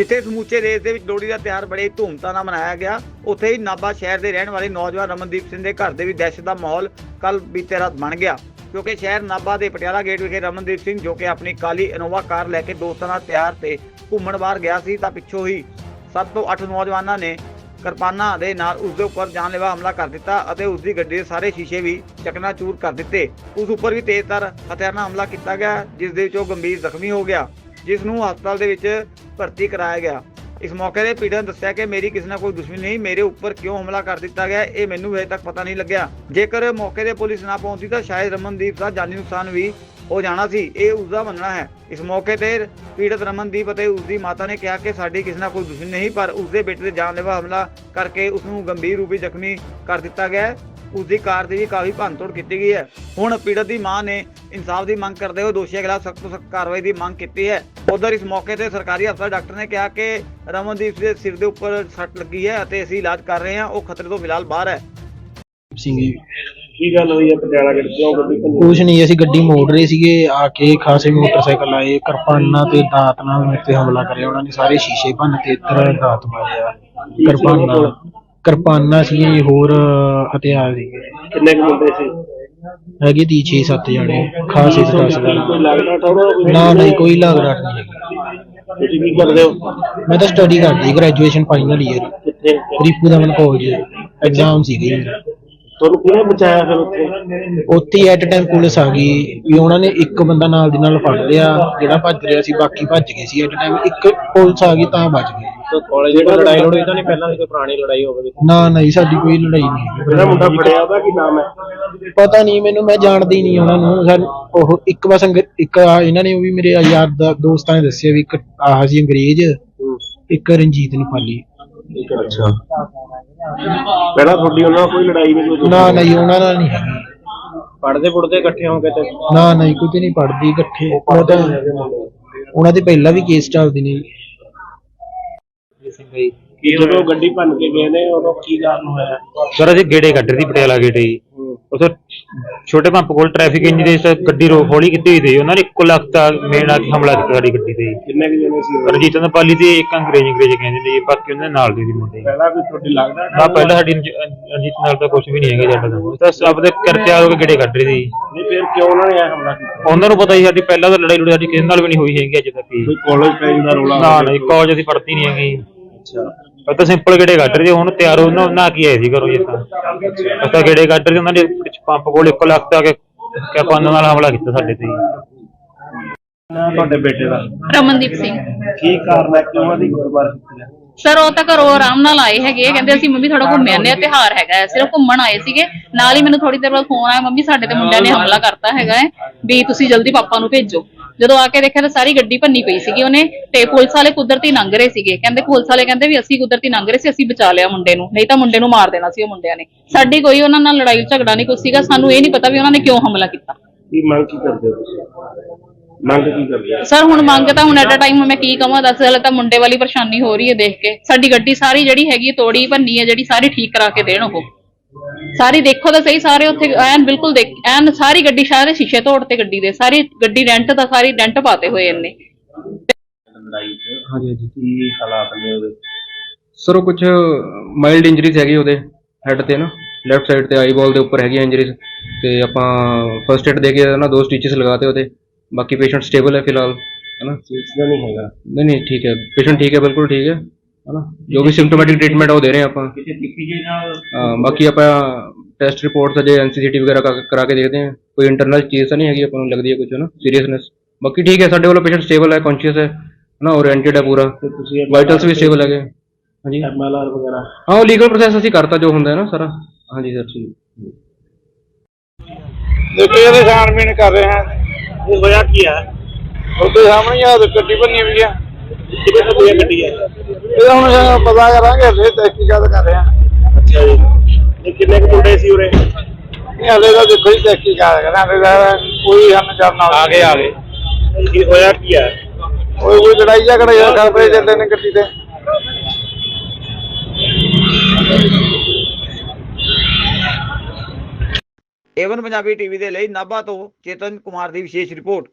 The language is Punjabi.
ਜਿੱਥੇ ਸਮੁੱਚੇ ਦੇਸ਼ ਦੇ ਵਿੱਚ ਲੋਹੜੀ ਦਾ ਤਿਉਹਾਰ ਬੜੇ ਧੂਮਧਾਮ ਨਾਲ ਮਨਾਇਆ ਗਿਆ, ਉੱਥੇ ਹੀ ਨਾਭਾ ਸ਼ਹਿਰ ਦੇ ਰਹਿਣ ਵਾਲੇ ਨੌਜਵਾਨ ਰਮਨਦੀਪ ਸਿੰਘ ਦੇ ਘਰ ਦੇ ਵੀ ਦਹਿਸ਼ਤ ਦਾ ਮਾਹੌਲ ਕੱਲ ਬੀਤੇ ਰਾਤ ਬਣ ਗਿਆ। ਕਿਉਂਕਿ ਸ਼ਹਿਰ ਨਾਭਾ ਦੇ ਪਟਿਆਲਾ ਗੇਟ ਵਿਖੇ ਰਮਨਦੀਪ ਸਿੰਘ ਜੋ ਕਿ ਆਪਣੀ ਕਾਲੀ ਇਨੋਵਾ ਕਾਰ ਲੈ ਕੇ ਦੋਸਤਾਂ ਨਾਲ ਤਿਆਰ ਤੇ ਘੁੰਮਣ ਬਾਹਰ ਗਿਆ ਸੀ, ਤਾਂ ਪਿੱਛੋਂ ਹੀ 7 ਤੋਂ 8 ਨੌਜਵਾਨਾਂ ਨੇ ਕਿਰਪਾਨਾਂ ਦੇ ਨਾਲ ਉਸ ਦੇ ਉੱਪਰ ਜਾਨਲੇਵਾ ਹਮਲਾ ਕਰ ਦਿੱਤਾ ਅਤੇ ਉਸ ਦੀ ਗੱਡੀ ਦੇ ਸਾਰੇ ਸ਼ੀਸ਼ੇ ਵੀ ਚਕਨਾਚੂਰ ਕਰ ਦਿੱਤੇ। ਉਸ ਉੱਪਰ ਵੀ ਤੇਜ਼ਧਾਰ ਹਥਿਆਰ ਨਾਲ ਹਮਲਾ ਕੀਤਾ ਗਿਆ, ਜਿਸ ਦੇ ਵਿੱਚ ਉਹ ਗੰਭੀਰ ਜ਼ਖਮੀ ਹੋ ਗਿਆ। ਜਿਸ ਨੂੰ ਹਸਪਤਾਲ ਦੇ ਵਿੱਚ ਭਰਤੀ ਕਰਾਇਆ ਗਿਆ। ਇਸ ਮੌਕੇ ਤੇ ਪੀੜਤ ਨੇ ਦੱਸਿਆ ਕਿ ਮੇਰੀ ਕਿਸੇ ਨਾਲ ਕੋਈ ਦੁਸ਼ਮਣੀ ਨਹੀਂ, ਮੇਰੇ ਉੱਪਰ ਕਿਉਂ ਹਮਲਾ ਕਰ ਦਿੱਤਾ ਗਿਆ, ਇਹ ਮੈਨੂੰ ਹਜੇ ਤੱਕ ਪਤਾ ਨਹੀਂ ਲੱਗਿਆ। ਜੇਕਰ ਮੌਕੇ ਤੇ ਪੁਲਿਸ ਨਾ ਪਹੁੰਚੀ ਤਾਂ ਸ਼ਾਇਦ ਰਮਨਦੀਪ ਦਾ ਜਾਨੀ ਨੁਕਸਾਨ ਵੀ ਹੋ ਜਾਣਾ ਸੀ, ਇਹ ਉਸ ਦਾ ਮੰਨਣਾ ਹੈ। ਇਸ ਮੌਕੇ ਤੇ ਪੀੜਤ ਰਮਨਦੀਪ ਅਤੇ ਉਸ ਦੀ ਮਾਤਾ ਨੇ ਕਿਹਾ ਕਿ ਸਾਡੀ ਕਿਸੇ ਨਾਲ ਕੋਈ ਦੁਸ਼ਮਣੀ ਨਹੀਂ, ਪਰ ਉਸ ਦੇ ਬੇਟੇ ਤੇ ਜਾਨਲੇਵਾ ਹਮਲਾ ਕਰਕੇ ਉਸ ਨੂੰ ਗੰਭੀਰ ਰੂਪ ਵਿੱਚ ਜ਼ਖਮੀ ਕਰ ਦਿੱਤਾ ਗਿਆ ਹੈ। ਉਸ ਦੀ ਕਾਰ ਦੀ ਵੀ ਕਾਫੀ ਭੰਨਤੋੜ ਕੀਤੀ ਗਈ ਹੈ। ਹੁਣ ਪੀੜਤ ਦੀ ਮਾਂ ਨੇ ਇਨਸਾਫ ਦੀ ਮੰਗ ਕਰਦੇ ਹੋਏ ਦੋਸ਼ੀਆਂ ਖਿਲਾਫ ਸਖਤ ਤੋਂ ਸਖਤ ਕਾਰਵਾਈ ਦੀ ਮੰਗ ਕੀਤੀ ਹੈ। ਉਧਰ ਇਸ ਮੌਕੇ ਤੇ ਸਰਕਾਰੀ ਅਫਸਰ ਡਾਕਟਰ ਨੇ ਕਿਹਾ ਕਿ ਰਮਨਦੀਪ ਦੇ ਸਿਰ ਦੇ ਉੱਪਰ ਸੱਟ ਲੱਗੀ ਹੈ ਅਤੇ ਅਸੀਂ ਇਲਾਜ ਕਰ ਰਹੇ ਹਾਂ ਉਹ ਖਤਰੇ ਤੋਂ ਫਿਲਹਾਲ ਬਾਹਰ ਹੈ। ਸਿੰਘ ਜੀ। ਕੀ ਗੱਲ ਹੋਈ ਹੈ ਪਟਿਆਲਾ ਗੇਟ ਕਿਉਂ ਗੱਡੀ ਘੁੰਮੀ ਕੁਛ ਨਹੀਂ ਅਸੀਂ ਗੱਡੀ ਮੋੜ ਰਹੇ ਸੀਗੇ ਆ ਕੇ ਖਾਸੇ ਮੋਟਰਸਾਈਕਲ ਆਏ ਕਿਰਪਾਨਾਂ ਤੇ ਦਾਤ ਨਾਲ ਮੇਰੇ ਤੇ ਹਮਲਾ ਕਰਿਆ ਉਹਨਾਂ ਨੇ ਸਾਰੇ ਸ਼ੀਸ਼ੇ ਭੰਨ ਤੇ ਇੱਧਰ ਦਾਤ ਮਾਰਿਆ। ਕਿਰਪਾਨਾਂ ਕਿਰਪਾਨਾਂ ਸੀ ਹੋਰ ਹਥਿਆਰ ਸੀਗੇ। ਕਿੰਨੇ ਕੁ ਮੁੰਡੇ ਸੀ? ਹੈਗੇ ਦੀ 6-7 ਜਣੇ ਖਾਸੇ ਸੀ ਦਸ ਕੋਈ ਦਾ। ਲੱਗਦਾ ਥੋੜਾ ਨਾ ਨਹੀਂ ਕੋਈ ਲੱਗਦਾ ਨਹੀਂ ਹੈਗਾ। ਤੁਸੀਂ ਕੀ ਕਰਦੇ ਹੋ? ਮੈਂ ਤਾਂ ਸਟੱਡੀ ਕਰਦੀ ਗ੍ਰੈਜੂਏਸ਼ਨ ਫਾਈਨਲ ਈਅਰ ਕਿੱਥੇ? ਰਿਪੂ ਦਮਨ ਕਾਲਜ ਐਗਜ਼ਾਮ ਸੀਗੇ। ਤੁਹਾਨੂੰ ਕਿਹਨੇ ਬਚਾਇਆ ਫਿਰ ਉੱਥੇ? ਉੱਥੇ ਐਟ ਟਾਈਮ ਪੁਲਿਸ ਆ ਗਈ। ਵੀ ਉਹਨਾਂ ਨੇ ਇੱਕ ਬੰਦਾ ਨਾਲ ਦੀ ਨਾਲ ਫੜ ਲਿਆ ਜਿਹੜਾ ਭੱਜ ਰਿਹਾ ਸੀ ਬਾਕੀ ਭੱਜ ਗਏ ਸੀ ਐਟ ਟਾਈਮ ਇੱਕ ਪੁਲਿਸ ਆ ਗਈ ਤਾਂ ਬਚ ਗਏ। ਕਾਲਜ ਜਿਹੜਾ ਲੜਾਈ ਲੜੋਈ ਤਾਂ ਨਹੀਂ ਪਹਿਲਾਂ ਕੋਈ ਪੁਰਾਣੀ ਲੜਾਈ ਹੋਵੇ। ਨਾ ਨਹੀਂ ਸਾਡੀ ਕੋਈ ਲੜਾਈ ਨਹੀਂ। ਜਿਹੜਾ ਮੁੰਡਾ ਫੜਿਆ ਉਹਦਾ ਕੀ ਨਾਮ ਹੈ? ਪਤਾ ਨਹੀਂ ਮੈਨੂੰ ਮੈਂ ਜਾਣਦਾ ਨਹੀਂ ਉਹਨਾਂ ਨੂੰ। ਸਰ ਉਹ ਇੱਕ ਬਸ ਅੰਗ- ਇੱਕ ਇਹਨਾਂ ਨੇ ਉਹ ਵੀ ਮੇਰੇ ਯਾਰ ਦਾ ਦੋਸਤਾਂ ਨੇ ਦੱਸਿਆ ਵੀ ਇੱਕ ਆਹ ਸੀ ਅੰਗਰੇਜ਼ ਇੱਕ ਰਣਜੀਤ ਨੇਪਾਲੀ। ਅੱਛਾ। ਪਹਿਲਾਂ ਤੁਹਾਡੀ ਉਹਨਾਂ ਨਾਲ ਕੋਈ ਲੜਾਈ ਨਹੀਂ ਨਾ ਨਹੀਂ ਉਹਨਾਂ ਨਾਲ ਨਹੀਂ ਹੈਗੀ। ਪੜਦੇ ਪੁੜਦੇ ਇਕੱਠੇ ਹੋ ਕੇ ਤੇ? ਨਾ ਨਹੀਂ ਕੁਝ ਨਹੀਂ ਪੜਦੀ ਇਕੱਠੇ। ਉਹ ਤਾਂ ਉਹਨਾਂ ਦੇ ਪਹਿਲਾਂ ਵੀ ਕੇਸ ਚੱਲਦੇ ਨੇ। ਕੀ ਜਦੋਂ ਗੱਡੀ ਭੰਨ ਕੇ ਗਏ ਨੇ ਉਦੋਂ ਕੀ ਕਾਰਨ ਹੋਇਆ? ਸਰ ਅਸੀਂ ਗੇੜੇ ਕੱਢ ਰਹੀ ਸੀ ਪਟਿਆਲਾ ਗੇੜੇ। ਜੀ ਉਥੇ ਛੋਟੇ ਪੰਪ ਕੋਲ ਟ੍ਰੈਫਿਕ ਇੰਜੀਨੀਅਰ ਦੇ ਗੱਡੀ ਰੋ ਹੌਲੀ ਕੀਤੀ ਹੋਈ ਸੀ। ਉਹਨਾਂ ਨੇ ਇੱਕੋ ਲੱਖ ਦਾ ਮੇਨ ਆ ਕੇ ਹਮਲਾ ਕੀਤਾ ਸਾਡੀ ਗੱਡੀ ਤੇ। ਕਿੰਨੇ ਕੁ ਜਣੇ ਸੀ? ਰਣਜੀਤ ਪਾਲੀ ਤੇ ਇੱਕ ਅੰਗਰੇਜ਼ ਅੰਗਰੇਜ਼ ਕਹਿੰਦੇ ਨੇ ਜੀ ਬਾਕੀ ਉਹਨਾਂ ਦੇ ਨਾਲ ਦੇ ਸੀ ਮੁੰਡੇ। ਪਹਿਲਾਂ ਵੀ ਤੁਹਾਡੀ ਲੱਗਦਾ ਨਾ ਪਹਿਲਾਂ ਸਾਡੀ ਰਣਜੀ- ਰਣਜੀਤ ਨਾਲ ਤਾਂ ਕੁਝ ਵੀ ਨਹੀਂ ਹੈਗਾ ਜੱਟ ਦਾ ਤਾਂ ਸਭ ਦੇ ਕਰ ਤਿਆਰ ਹੋ ਕੇ ਗੇੜੇ ਕੱਢ ਰਹੀ ਸੀ। ਨਹੀਂ ਫਿਰ ਕਿਉਂ ਉਹਨਾਂ ਨੇ ਇਹ ਹਮਲਾ ਕੀਤਾ? ਉਹਨਾਂ ਨੂੰ ਪਤਾ ਸੀ ਸਾਡੀ ਪਹਿਲਾਂ ਤਾਂ ਲੜਾਈ ਲੜੀ ਸਾਡੀ ਕਿਸੇ ਨਾਲ ਵੀ ਨਹੀਂ ਹੋਈ ਹੈਗੀ ਅੱਜ ਤੱਕ। ਜੀ ਕੋਈ ਕਾਲਜ ਦਾ ਰੋਲਾ? ਨਾ ਨਹੀਂ ਕਾਲਜ ਅਸੀਂ ਪੜ੍ਹਦੀ ਨਹੀਂ ਹੈਗੀ। ਅੱਛਾ। ਉਹ ਤਾਂ ਸਿੰਪਲ ਗੇੜੇ ਕੱਢ ਰਹੇ ਸੀ, ਹੁਣ ਤਿਆਰ ਹੋ ਨਾ ਨਾ ਕੀ ਆਏ ਸੀ ਘਰੋਂ ਜੀ ਤਾਂ। ਅਸਾਂ ਗੇੜੇ ਕੱਢ ਰਹੇ ਸੀ, ਉਹਨਾਂ ਨੇ ਵਿੱਚ ਪੰਪ ਕੋਲ ਇੱਕ ਲੱਖ ਤੇ ਆ ਕੇ ਕਿਰਪਾਨ ਨਾਲ ਹਮਲਾ ਕੀਤਾ ਸਾਡੇ ਤੇ ਜੀ। ਨਾ ਤੁਹਾਡੇ ਬੇਟੇ ਦਾ? ਰਮਨਦੀਪ ਸਿੰਘ। ਕੀ ਕਾਰਨ ਹੈ? ਕਿਉਂ ਉਹਦੀ ਗੁਰਬਾਰ ਕੀਤੀ ਹੈ ਸਰ ਉਹ ਤਾਂ ਘਰੋਂ ਆਰਾਮ ਨਾਲ ਆਏ ਹੈਗੇ ਆ, ਕਹਿੰਦੇ ਅਸੀਂ ਮੰਮੀ ਥੋੜਾ ਘੁੰਮ ਆਉਂਦੇ ਆ ਤਿਹਾਰ ਹੈਗਾ ਹੈ। ਸਿਰਫ ਘੁੰਮਣ ਆਏ ਸੀਗੇ। ਨਾਲ ਹੀ ਮੈਨੂੰ ਥੋੜੀ ਦੇਰ ਬਾਅਦ ਫੋਨ ਆਇਆ ਮੰਮੀ ਸਾਡੇ ਤੇ ਮੁੰਡਿਆਂ ਨੇ ਹਮਲਾ ਕਰਤਾ ਹੈਗਾ ਹੈ ਵੀ ਤੁਸੀਂ ਜਲਦੀ ਪਾਪਾ ਨੂੰ ਭੇਜੋ। ਜਦੋਂ ਆ ਕੇ ਦੇਖਿਆ ਤਾਂ ਸਾਰੀ ਗੱਡੀ ਭੰਨੀ ਪਈ ਸੀਗੀ ਉਹਨੇ ਤੇ ਪੁਲਿਸ ਵਾਲੇ ਕੁਦਰਤੀ ਲੰਘ ਰਹੇ ਸੀਗੇ। ਕਹਿੰਦੇ ਪੁਲਿਸ ਵਾਲੇ ਕਹਿੰਦੇ ਵੀ ਅਸੀਂ ਕੁਦਰਤੀ ਲੰਘ ਰਹੇ ਸੀ ਅਸੀਂ ਬਚਾ ਲਿਆ ਮੁੰਡੇ ਨੂੰ ਨਹੀਂ ਤਾਂ ਮੁੰਡੇ ਨੂੰ ਮਾਰ ਦੇਣਾ ਸੀ ਉਹ ਮੁੰਡਿਆਂ ਨੇ। ਸਾਡੀ ਕੋਈ ਉਹਨਾਂ ਨਾਲ ਲੜਾਈ ਝਗੜਾ ਨਹੀਂ ਕੁਛ ਸੀਗਾ ਸਾਨੂੰ ਇਹ ਨਹੀਂ ਪਤਾ ਵੀ ਉਹਨਾਂ ਨੇ ਕਿਉਂ ਹਮਲਾ ਕੀਤਾ। ਕੀ ਮੰਗ ਕੀ ਕਰਦੇ ਹੋ ਤੁਸੀਂ? ਮੰਗ ਕੀ ਕਰਦੇ ਹੋ ਸਰ ਹੁਣ ਮੰਗ ਤਾਂ ਹੁਣ ਐਟ ਅ ਟਾਈਮ ਮੈਂ ਕੀ ਕਵਾਂ? ਦੱਸ ਹਲੇ ਤਾਂ ਮੁੰਡੇ ਵਾਲੀ ਪਰੇਸ਼ਾਨੀ ਹੋ ਰਹੀ ਹੈ ਦੇਖ ਕੇ। ਸਾਡੀ ਗੱਡੀ ਸਾਰੀ ਜਿਹੜੀ ਹੈਗੀ ਤੋੜੀ ਭੰਨੀ ਹੈ ਜਿਹੜੀ ਸਾਰੀ ਠੀਕ ਕਰਾ ਕੇ ਦੇਣ ਉਹ। ਸਾਰੀ ਦੇਖੋ ਤਾਂ ਸਹੀ ਸਾਰੇ ਉੱਥੇ ਐਨ ਬਿਲਕੁਲ ਦੇਖ ਐਨ ਸਾਰੀ ਗੱਡੀ ਸਾਰੇ ਸ਼ੀਸ਼ੇ ਤੋੜ ਤੇ ਗੱਡੀ ਦੇ। ਸਾਰੀ ਗੱਡੀ ਰੈਂਟ ਦਾ ਸਾਰੀ ਡੈਂਟ ਪਾਤੇ ਹੋਏ ਇਹਨੇ ਲੜਾਈ ਚ ਹਾਂਜੀ ਹਾਂਜੀ। ਕੀ ਹਾਲਾਤ ਨੇ ਉਹਦੇ? ਸਰ ਉਹ ਕੁਝ ਮਾਈਲਡ ਇੰਜਰੀਜ਼ ਹੈਗੀ ਉਹਦੇ ਹੈਡ ਤੇ ਨਾ। ਲੈਫਟ ਸਾਈਡ ਤੇ ਆਈ ਬਾਲ ਦੇ ਉੱਪਰ ਹੈਗੀ ਇੰਜਰੀਜ਼ ਤੇ ਆਪਾਂ ਫਰਸਟ ਏਡ ਦੇ ਕੇ ਨਾ ਦੋ ਸਟਿਚਸ ਲਗਾਤੇ ਉਹਦੇ। ਬਾਕੀ ਪੇਸ਼ੈਂਟ ਸਟੇਬਲ ਹੈ ਫਿਲਹਾਲ ਹੈ ਨਾ ਸੀਰੀਅਸ ਤਾਂ ਨਹੀਂ ਹੈਗਾ ਨਹੀਂ ਨਹੀਂ ਠੀਕ ਹੈ ਪੇਸ਼ੈਂਟ ਠੀਕ ਹੈ ਬਿਲਕੁਲ ਠੀਕ ਹੈ ਹੈ ਨਾ ਜੋ ਵੀ ਸਿੰਪਟੋਮੈਟਿਕ ਟ੍ਰੀਟਮੈਂਟ ਉਹ ਦੇ ਰਹੇ ਹਾਂ ਆਪਾਂ ਕਿਸੇ ਟਿੱਕੀ ਜੀ ਨਾਲ ਅਹ ਬਾਕੀ ਆਪਾਂ ਟੈਸਟ ਰਿਪੋਰਟਸ ਅਜੇ ਐਨਸੀਸੀਟੀ ਵਗੈਰਾ ਕਰਾ- ਕਰਾ ਕੇ ਦੇਖਦੇ ਹਾਂ ਕੋਈ ਇੰਟਰਨਲ ਚੀਜ਼ ਤਾਂ ਨਹੀਂ ਹੈਗੀ ਆਪਾਂ ਨੂੰ ਲੱਗਦੀ ਹੈ ਕੁਝ ਨਾ ਸੀਰੀਅਸਨੈਸ ਬਾਕੀ ਠੀਕ ਹੈ ਸਾਡੇ ਵੱਲੋਂ ਪੇਸ਼ੈਂਟ ਸਟੇਬਲ ਹੈ ਕੌਨਸ਼ੀਅਸ ਹੈ ਹੈ ਨਾ ਓਰੀਐਂਟਡ ਹੈ ਪੂਰਾ ਤੇ ਤੁਸੀਂ ਵਾਈਟਲਸ ਵੀ ਸਟੇਬਲ ਹੈਗੇ ਹਾਂਜੀ ਐਮਐਲਆਰ ਵਗੈਰਾ ਹਾਂ ਉਹ ਲੀਗਲ ਪ੍ਰੋਸੈਸ ਅਸੀਂ ਕਰਤਾ ਜੋ ਹੁੰਦਾ ਹੈ ਨਾ ਸਾਰਾ ਹਾਂਜੀ ਸਰ ਜੀ ਦੇਖੋ ਇਹਦੇ ਛਾਣਬੀਣ ਕਰ ਰਹੇ ਹਾਂ ਇਹ ਹੋਇਆ ਕੀ ਹੈ ਉਹਦੇ ਸਾਹਮਣੇ ਹੀ ਆ ਗੱਡੀ ਬੰਨੀ ਹੋਈ ਆ। ਕਿਹਦੇ ਤੋਂ ਹੋਇਆ ਗੱਡੀ ਹੈ ਇਹਦਾ ਹੁਣ ਸਾਨੂੰ ਪਤਾ ਕਰਾਂਗੇ ਹਲੇ ਤਹਿਕੀਕਾਤ ਕਰ ਰਹੇ ਹਾਂ ਅੱਛਾ ਜੀ। ਇਹ ਕਿੰਨੇ ਕੁ ਮੁੰਡੇ ਸੀ ਉਰੇ? ਨਹੀਂ ਹਲੇ ਤਾਂ ਦੇਖੋ ਜੀ ਤਹਿਕੀਕਾਤ ਕਰਾਂਗੇ ਹਲੇ ਤਾਂ ਕੋਈ ਸਾਨੂੰ ਕਰਨਾ ਆ ਗਏ ਆ ਗਏ। ਕੀ ਹੋਇਆ ਕੀ ਹੈ ਕੋਈ ਕੋਈ ਲੜਾਈ ਝਗੜਾ ਜਾਂ ਕਰ ਪਏ ਜਾਂਦੇ ਨੇ ਗੱਡੀ ਤੇ। ਏਵਨ ਪੰਜਾਬੀ ਟੀਵੀ ਦੇ ਲਈ ਨਾਭਾ ਤੋਂ ਚੇਤਨ ਕੁਮਾਰ ਦੀ ਵਿਸ਼ੇਸ਼ ਰਿਪੋਰਟ।